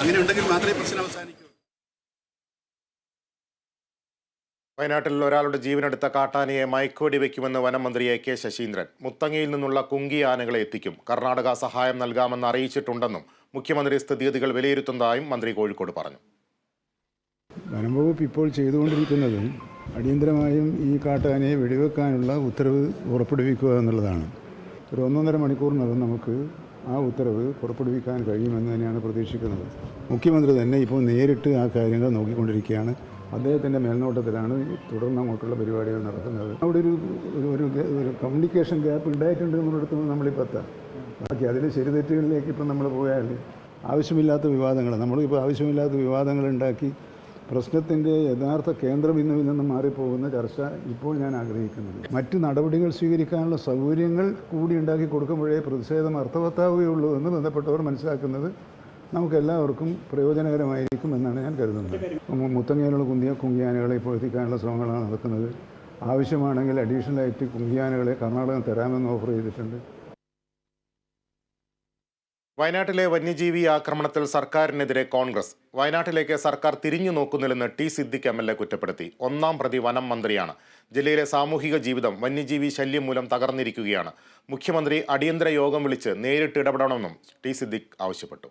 അങ്ങനെ ഉണ്ടെങ്കിൽ മാത്രമേ പ്രശ്നം അവസാനിക്കൂ. വയനാട്ടിൽ ഒരാളുടെ ജീവനെടുത്ത കാട്ടാനയെ മയക്കുവെടി വയ്ക്കുമെന്ന് വനം മന്ത്രി എ കെ ശശീന്ദ്രൻ. മുത്തങ്ങയിൽ നിന്നുള്ള കുങ്കി ആനകളെ എത്തിക്കും. കർണാടക സഹായം നൽകാമെന്ന് അറിയിച്ചിട്ടുണ്ടെന്നും മുഖ്യമന്ത്രി സ്ഥിതിഗതികൾ വിലയിരുത്തുന്നതായും മന്ത്രി കോഴിക്കോട് പറഞ്ഞു. വനംവകുപ്പ് ഇപ്പോൾ ചെയ്തുകൊണ്ടിരിക്കുന്നതും അടിയന്തരമായും ഈ കാട്ടാനയെ വെടിവെക്കാനുള്ള ഉത്തരവ് പുറപ്പെടുവിക്കുക എന്നുള്ളതാണ്. ഒരു ഒന്നൊന്നര മണിക്കൂറിനകം നമുക്ക് ആ ഉത്തരവ് പുറപ്പെടുവിക്കാൻ കഴിയുമെന്ന് തന്നെയാണ് പ്രതീക്ഷിക്കുന്നത്. മുഖ്യമന്ത്രി തന്നെ ഇപ്പോൾ നേരിട്ട് ആ കാര്യങ്ങൾ നോക്കിക്കൊണ്ടിരിക്കുകയാണ്. അദ്ദേഹത്തിന്റെ മേൽനോട്ടത്തിലാണ് തുടർന്ന് അങ്ങോട്ടുള്ള പരിപാടികൾ നടക്കുന്നത്. അവിടെ ഒരു ഒരു- ഒരു കമ്മ്യൂണിക്കേഷൻ ഗ്യാപ്പ് ഉണ്ടായിട്ടുണ്ട് എന്നുള്ളിടത്ത് നമ്മളിപ്പോൾ എത്താം ബാക്കി അതിൽ ശരിതെറ്റുകളിലേക്ക് ഇപ്പം നമ്മൾ പോയാൽ ആവശ്യമില്ലാത്ത വിവാദങ്ങൾ നമ്മളിപ്പോൾ ആവശ്യമില്ലാത്ത വിവാദങ്ങൾ ഉണ്ടാക്കി പ്രശ്നത്തിന്റെ യഥാർത്ഥ കേന്ദ്രബിന്ദുവിൽ നിന്ന് മാറിപ്പോകുന്ന ചർച്ച ഇപ്പോൾ ഞാൻ ആഗ്രഹിക്കുന്നത്. മറ്റ് നടപടികൾ സ്വീകരിക്കാനുള്ള സൗകര്യങ്ങൾ കൂടി ഉണ്ടാക്കി കൊടുക്കുമ്പോഴേ പ്രതിഷേധം അർത്ഥവത്താവുകയുള്ളൂ എന്ന് ബന്ധപ്പെട്ടവർ മനസ്സിലാക്കുന്നത് നമുക്കെല്ലാവർക്കും പ്രയോജനകരമായിരിക്കും എന്നാണ് ഞാൻ കരുതുന്നത്. മുത്തങ്ങയിലുള്ള കുന്തിയ കുങ്കിയാനകളെ ഇപ്പോൾ എത്തിക്കാനുള്ള ശ്രമങ്ങളാണ് നടക്കുന്നത്. ആവശ്യമാണെങ്കിൽ അഡീഷണലായിട്ട് കുങ്കിയാനകളെ കർണാടകം തരാമെന്ന് ഓഫർ ചെയ്തിട്ടുണ്ട്. വയനാട്ടിലെ വന്യജീവി ആക്രമണത്തിൽ സർക്കാരിനെതിരെ കോൺഗ്രസ്. വയനാട്ടിലേക്ക് സർക്കാർ തിരിഞ്ഞു നോക്കുന്നില്ലെന്ന് T Siddique M L A കുറ്റപ്പെടുത്തി. ഒന്നാം പ്രതി വനം മന്ത്രിയാണ്. ജില്ലയിലെ സാമൂഹിക ജീവിതം വന്യജീവി ശല്യം മൂലം തകർന്നിരിക്കുകയാണ്. മുഖ്യമന്ത്രി അടിയന്തര യോഗം വിളിച്ച് നേരിട്ട് ഇടപെടണമെന്നും ടി സിദ്ദിഖ് ആവശ്യപ്പെട്ടു.